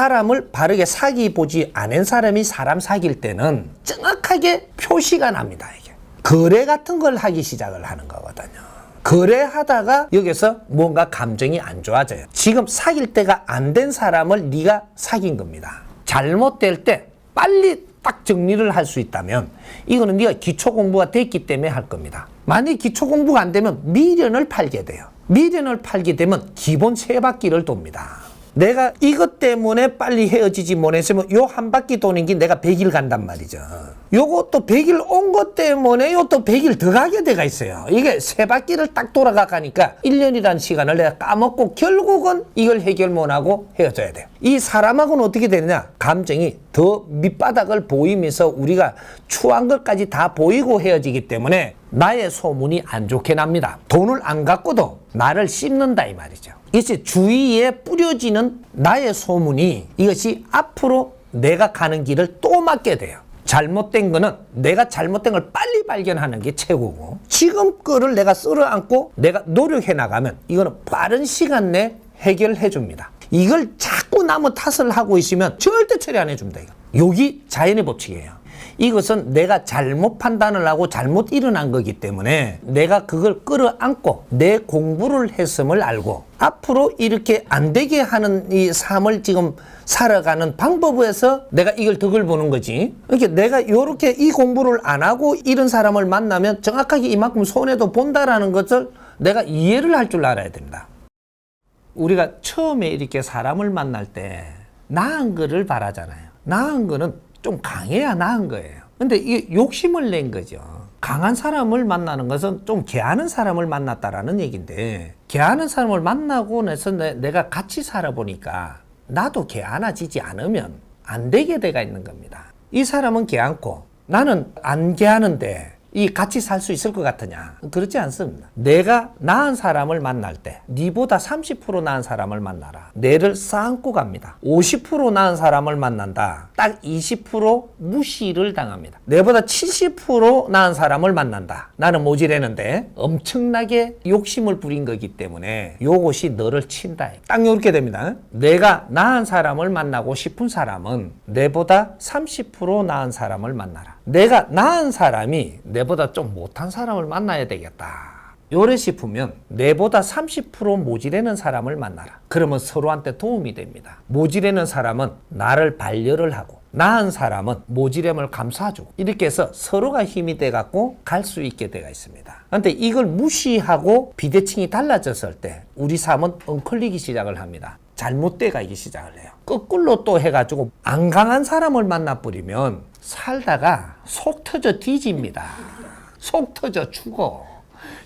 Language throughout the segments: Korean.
사람을 바르게 사귀 보지 않은 사람이 사람 사귈 때는 정확하게 표시가 납니다. 이게 거래 같은 걸 하기 시작을 하는 거거든요. 거래하다가 여기서 뭔가 감정이 안 좋아져요. 지금 사귈 때가 안 된 사람을 네가 사귄 겁니다. 잘못될 때 빨리 딱 정리를 할 수 있다면 이거는 네가 기초 공부가 됐기 때문에 할 겁니다. 만약 기초 공부가 안 되면 미련을 팔게 돼요. 미련을 팔게 되면 기본 세 바퀴를 돕니다. 내가 이것 때문에 빨리 헤어지지 못했으면 요 한 바퀴 도는 게 내가 100일 간단 말이죠. 요것도 100일 온 것 때문에 요또 100일 더 가게 돼가 있어요. 이게 세 바퀴를 딱 돌아가 가니까 1년이라는 시간을 내가 까먹고 결국은 이걸 해결 못하고 헤어져야 돼요. 이 사람하고는 어떻게 되느냐? 감정이 더 밑바닥을 보이면서 우리가 추한 것까지 다 보이고 헤어지기 때문에 나의 소문이 안 좋게 납니다. 돈을 안 갖고도 나를 씹는다 이 말이죠. 이것이 주위에 뿌려지는 나의 소문이 이것이 앞으로 내가 가는 길을 또 막게 돼요. 잘못된 거는 내가 잘못된 걸 빨리 발견하는 게 최고고 지금 거를 내가 쓸어 안고 내가 노력해 나가면 이거는 빠른 시간 내 해결해 줍니다. 이걸 자꾸 남의 탓을 하고 있으면 절대 처리 안 해줍니다. 이거. 여기 자연의 법칙이에요. 이것은 내가 잘못 판단을 하고 잘못 일어난 거기 때문에 내가 그걸 끌어안고 내 공부를 했음을 알고 앞으로 이렇게 안 되게 하는 이 삶을 지금 살아가는 방법에서 내가 이걸 덕을 보는 거지. 이렇게 내가 이렇게 이 공부를 안 하고 이런 사람을 만나면 정확하게 이만큼 손해도 본다라는 것을 내가 이해를 할 줄 알아야 됩니다. 우리가 처음에 이렇게 사람을 만날 때 나은 거를 바라잖아요. 나은 거는 좀 강해야 나은 거예요. 근데 이게 욕심을 낸 거죠. 강한 사람을 만나는 것은 좀 개하는 사람을 만났다라는 얘기인데 개하는 사람을 만나고 나서 내, 내가 같이 살아보니까 나도 개하나지지 않으면 안 되게 돼가 있는 겁니다. 이 사람은 개않고 나는 안 개하는데 이 같이 살 수 있을 것 같으냐? 그렇지 않습니다. 내가 나은 사람을 만날 때, 니보다 30% 나은 사람을 만나라. 내를 쌓고 갑니다. 50% 나은 사람을 만난다. 딱 20% 무시를 당합니다. 내보다 70% 나은 사람을 만난다. 나는 모질했는데 엄청나게 욕심을 부린 거기 때문에 요것이 너를 친다. 딱 요렇게 됩니다. 내가 나은 사람을 만나고 싶은 사람은 내보다 30% 나은 사람을 만나라. 내가 나은 사람이 내보다 좀 못한 사람을 만나야 되겠다. 요래 싶으면 내보다 30% 모질하는 사람을 만나라. 그러면 서로한테 도움이 됩니다. 모질하는 사람은 나를 반려를 하고 나은 사람은 모질함을 감싸주고 이렇게 해서 서로가 힘이 돼 갖고 갈 수 있게 되어 있습니다. 그런데 이걸 무시하고 비대칭이 달라졌을 때 우리 삶은 엉클리기 시작을 합니다. 잘못돼 가기 시작을 해요. 거꾸로 또 해가지고 안 강한 사람을 만나버리면 살다가 속 터져 뒤집니다. 속 터져 죽어.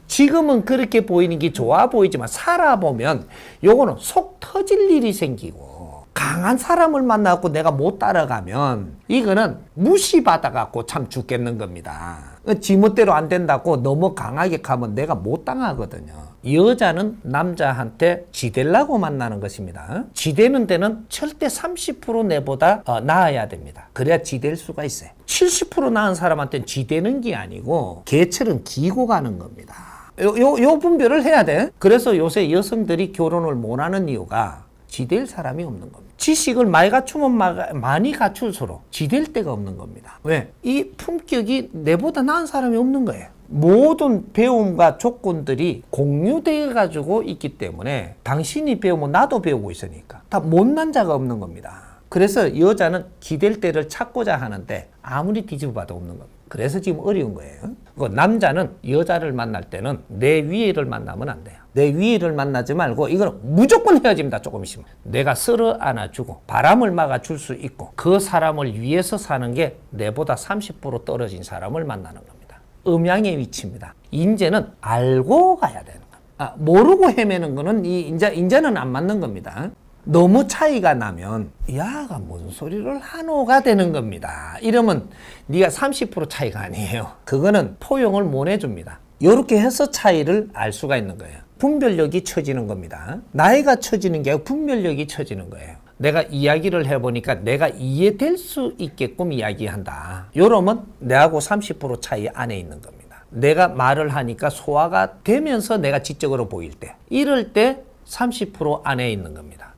지금은 그렇게 보이는 게 좋아 보이지만 살아보면 요거는 속 터질 일이 생기고 강한 사람을 만나고 내가 못 따라가면 이거는 무시받아 갖고 참 죽겠는 겁니다. 지멋대로 안 된다고 너무 강하게 가면 내가 못 당하거든요. 여자는 남자한테 지대려고 만나는 것입니다. 지대는 데는 절대 30% 내보다 어, 나아야 됩니다. 그래야 지댈 수가 있어요. 70% 나은 사람한테는 지대는 게 아니고 개처럼 기고 가는 겁니다. 요, 요, 요 분별을 해야 돼. 그래서 요새 여성들이 결혼을 못 하는 이유가 지댈 사람이 없는 겁니다. 지식을 많이 갖추면 마- 많이 갖출수록 지댈 데가 없는 겁니다. 왜? 이 품격이 내보다 나은 사람이 없는 거예요. 모든 배움과 조건들이 공유되어 가지고 있기 때문에 당신이 배우면 나도 배우고 있으니까 다 못난 자가 없는 겁니다. 그래서 여자는 기댈 때를 찾고자 하는데 아무리 뒤집어 봐도 없는 겁니다. 그래서 지금 어려운 거예요. 그 남자는 여자를 만날 때는 내 위에를 만나면 안 돼요. 내 위에를 만나지 말고 이거는 무조건 헤어집니다. 조금 있으면. 내가 쓸어 안아주고 바람을 막아줄 수 있고 그 사람을 위해서 사는 게 내보다 30% 떨어진 사람을 만나는 겁니다. 음양의 위치입니다. 인재는 알고 가야 되는 겁니다. 아, 모르고 헤매는 거는 이 인자, 인자는 안 맞는 겁니다. 너무 차이가 나면 야가 뭔 소리를 하노가 되는 겁니다. 이러면 네가 30% 차이가 아니에요. 그거는 포용을 못 해줍니다. 이렇게 해서 차이를 알 수가 있는 거예요. 분별력이 처지는 겁니다. 나이가 처지는 게 아니고 분별력이 처지는 거예요. 내가 이야기를 해보니까 내가 이해될 수 있게끔 이야기한다. 요러면 내하고 30% 차이 안에 있는 겁니다. 내가 말을 하니까 소화가 되면서 내가 지적으로 보일 때, 이럴 때 30% 안에 있는 겁니다.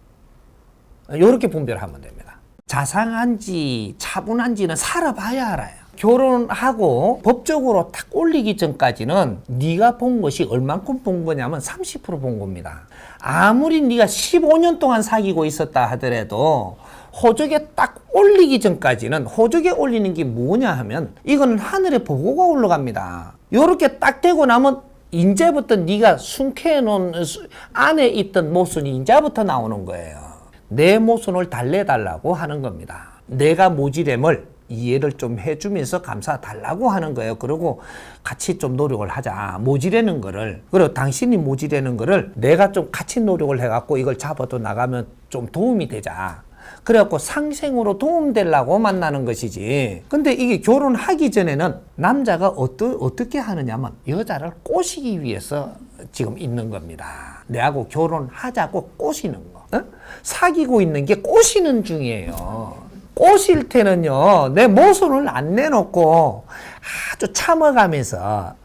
이렇게 분별하면 됩니다. 자상한지 차분한지는 살아봐야 알아요. 결혼하고 법적으로 딱 올리기 전까지는 네가 본 것이 얼만큼 본 거냐면 30%본 겁니다. 아무리 네가 15년 동안 사귀고 있었다 하더라도 호적에 딱 올리기 전까지는 호적에 올리는 게 뭐냐 하면 이거는 하늘에 보고가 올라갑니다. 요렇게 딱 되고 나면 이제부터 네가 숨겨해 놓은 수- 안에 있던 모순이 이제부터 나오는 거예요. 내 모순을 달래달라고 하는 겁니다. 내가 모지됨을 이해를 좀 해주면서 감사 달라고 하는 거예요. 그리고 같이 좀 노력을 하자. 모지라는 거를. 그리고 당신이 모지라는 거를 내가 좀 같이 노력을 해갖고 이걸 잡아도 나가면 좀 도움이 되자. 그래갖고 상생으로 도움되려고 만나는 것이지. 근데 이게 결혼하기 전에는 남자가 어떠, 어떻게 하느냐면 여자를 꼬시기 위해서 지금 있는 겁니다. 내하고 결혼하자고 꼬시는 거. 어? 사귀고 있는 게 꼬시는 중이에요. 꼬실 때는요, 내 모순을 안 내놓고 아주 참아가면서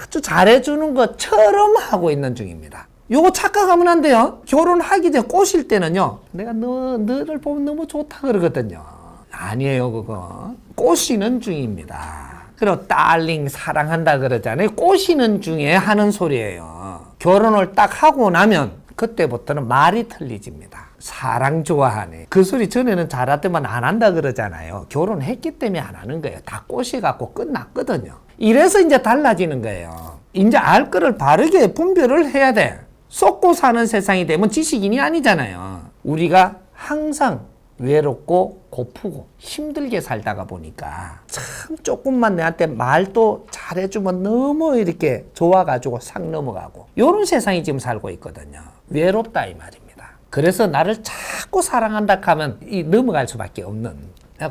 아주 잘해주는 것처럼 하고 있는 중입니다. 요거 착각하면 안 돼요. 결혼하기 전에 꼬실 때는요, 내가 너, 너를 보면 너무 좋다 그러거든요. 아니에요, 그거. 꼬시는 중입니다. 그리고 딸링 사랑한다 그러잖아요. 꼬시는 중에 하는 소리예요. 결혼을 딱 하고 나면 그때부터는 말이 틀리집니다. 사랑 좋아하네. 그 소리 전에는 잘하더만 안 한다 그러잖아요. 결혼했기 때문에 안 하는 거예요. 다 꼬시갖고 끝났거든요. 이래서 이제 달라지는 거예요. 이제 알 거를 바르게 분별을 해야 돼. 쏟고 사는 세상이 되면 지식인이 아니잖아요. 우리가 항상 외롭고 고프고 힘들게 살다가 보니까 참 조금만 내한테 말도 잘해주면 너무 이렇게 좋아가지고 싹 넘어가고 이런 세상이 지금 살고 있거든요. 외롭다 이 말입니다. 그래서 나를 자꾸 사랑한다 하면 이 넘어갈 수밖에 없는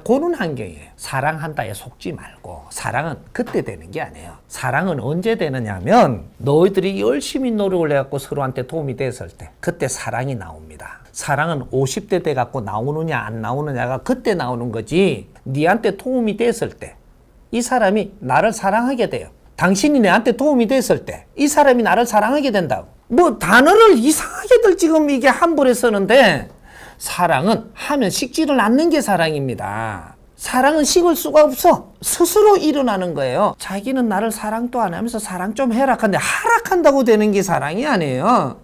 그런 환경이에요. 사랑한다에 속지 말고 사랑은 그때 되는 게 아니에요. 사랑은 언제 되느냐면 너희들이 열심히 노력을 해갖고 서로한테 도움이 됐을 때 그때 사랑이 나옵니다. 사랑은 50대 돼 갖고 나오느냐 안 나오느냐가 그때 나오는 거지. 니한테 도움이 됐을 때 이 사람이 나를 사랑하게 돼요. 당신이 내한테 도움이 됐을 때 이 사람이 나를 사랑하게 된다고. 뭐 단어를 이상하게들 지금 이게 함부로 쓰는데 사랑은 하면 식지를 않는 게 사랑입니다. 사랑은 식을 수가 없어. 스스로 일어나는 거예요. 자기는 나를 사랑도 안 하면서 사랑 좀 해라. 근데 하락한다고 되는 게 사랑이 아니에요.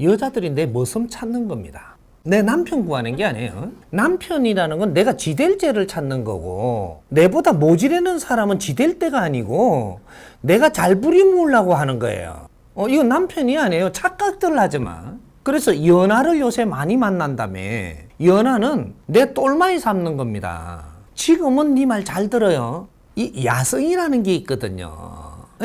여자들이 내 모습 찾는 겁니다. 내 남편 구하는 게 아니에요. 남편이라는 건 내가 지댈 죄를 찾는 거고, 내보다 모지르는 사람은 지댈 때가 아니고, 내가 잘 부리우려고 하는 거예요. 어, 이건 남편이 아니에요. 착각들 하지 마. 그래서 연하를 요새 많이 만난다며. 연하는 내 똘마이 삼는 겁니다. 지금은 네 말 잘 들어요. 이 야성이라는 게 있거든요.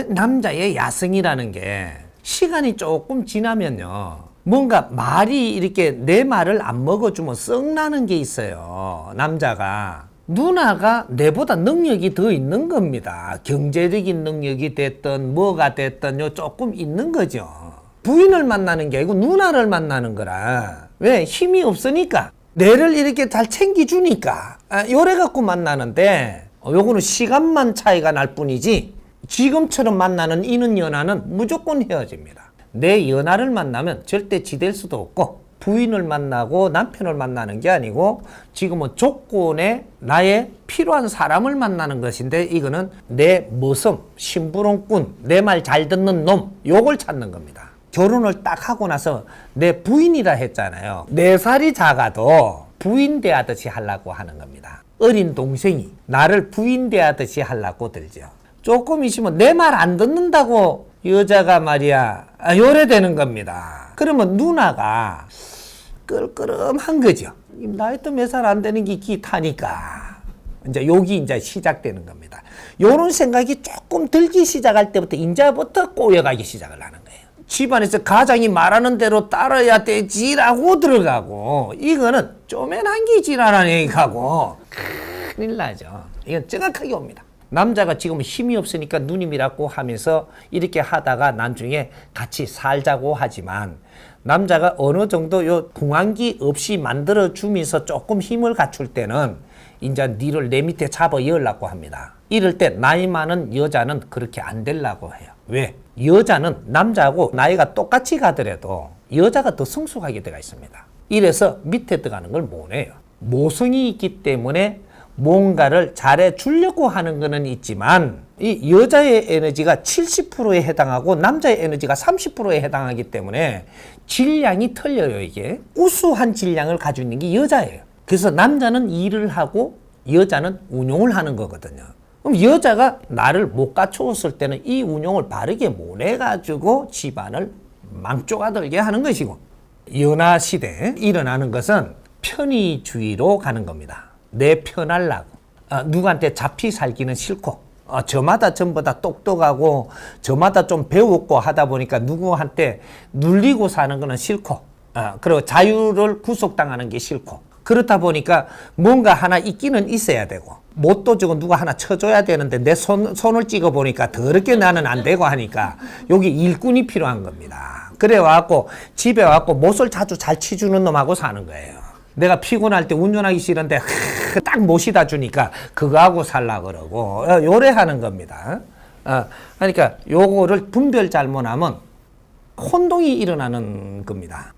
남자의 야성이라는 게 시간이 조금 지나면요. 뭔가 말이 이렇게 내 말을 안 먹어주면 썩 나는 게 있어요. 남자가. 누나가 내보다 능력이 더 있는 겁니다. 경제적인 능력이 됐든 뭐가 됐든 요 조금 있는 거죠. 부인을 만나는 게 아니고 누나를 만나는 거라. 왜? 힘이 없으니까. 내를 이렇게 잘 챙겨주니까. 아, 요래 갖고 만나는데, 어, 요거는 시간만 차이가 날 뿐이지, 지금처럼 만나는 이는 연하는 무조건 헤어집니다. 내 연하를 만나면 절대 지댈 수도 없고, 부인을 만나고 남편을 만나는 게 아니고, 지금은 조건에 나의 필요한 사람을 만나는 것인데, 이거는 내 모습, 심부름꾼, 내 말 잘 듣는 놈, 요걸 찾는 겁니다. 결혼을 딱 하고 나서 내 부인이라 했잖아요. 네 살이 작아도 부인 대하듯이 하려고 하는 겁니다. 어린 동생이 나를 부인 대하듯이 하려고 들죠. 조금 있으면 내 말 안 듣는다고 여자가 말이야 아, 요래되는 겁니다. 그러면 누나가 끌끌음한 거죠. 나이도 몇살 안 되는 게 기타니까. 이제 여기 이제 시작되는 겁니다. 요런 생각이 조금 들기 시작할 때부터 이제부터 꼬여가기 시작을 하는 거예요. 집안에서 가장이 말하는 대로 따라야 되지라고 들어가고 이거는 쪼맨한 게 지랄한 얘기하고 큰일 나죠. 이건 정확하게 옵니다. 남자가 지금 힘이 없으니까 누님이라고 하면서 이렇게 하다가 나중에 같이 살자고 하지만 남자가 어느 정도 요 궁한기 없이 만들어 주면서 조금 힘을 갖출 때는 이제 니를 내 밑에 잡아 열라고 합니다. 이럴 때 나이 많은 여자는 그렇게 안 되려고 해요. 왜? 여자는 남자하고 나이가 똑같이 가더라도 여자가 더 성숙하게 되어 있습니다. 이래서 밑에 들어가는 걸 못해요. 모성이 있기 때문에 뭔가를 잘해 주려고 하는 거는 있지만 이 여자의 에너지가 70%에 해당하고 남자의 에너지가 30%에 해당하기 때문에 질량이 틀려요 이게. 우수한 질량을 가지고 있는 게 여자예요. 그래서 남자는 일을 하고 여자는 운용을 하는 거거든요. 그럼 여자가 나를 못 갖추었을 때는 이 운용을 바르게 못 해가지고 집안을 망조가들게 하는 것이고 연하 시대에 일어나는 것은 편의주의로 가는 겁니다. 내 편하려고. 아, 누구한테 잡히 살기는 싫고, 아, 저마다 전부 다 똑똑하고, 저마다 좀 배웠고 하다 보니까 누구한테 눌리고 사는 거는 싫고, 아, 그리고 자유를 구속당하는 게 싫고, 그렇다 보니까 뭔가 하나 있기는 있어야 되고, 못도 주고 누가 하나 쳐줘야 되는데 내 손, 손을 찍어 보니까 더럽게 나는 안 되고 하니까 여기 일꾼이 필요한 겁니다. 그래 와갖고 집에 와갖고 못을 자주 잘 치주는 놈하고 사는 거예요. 내가 피곤할 때 운전하기 싫은데 하, 딱 모시다 주니까 그거하고 살라 그러고 어, 요래하는 겁니다. 어, 그러니까 요거를 분별 잘못하면 혼동이 일어나는 겁니다.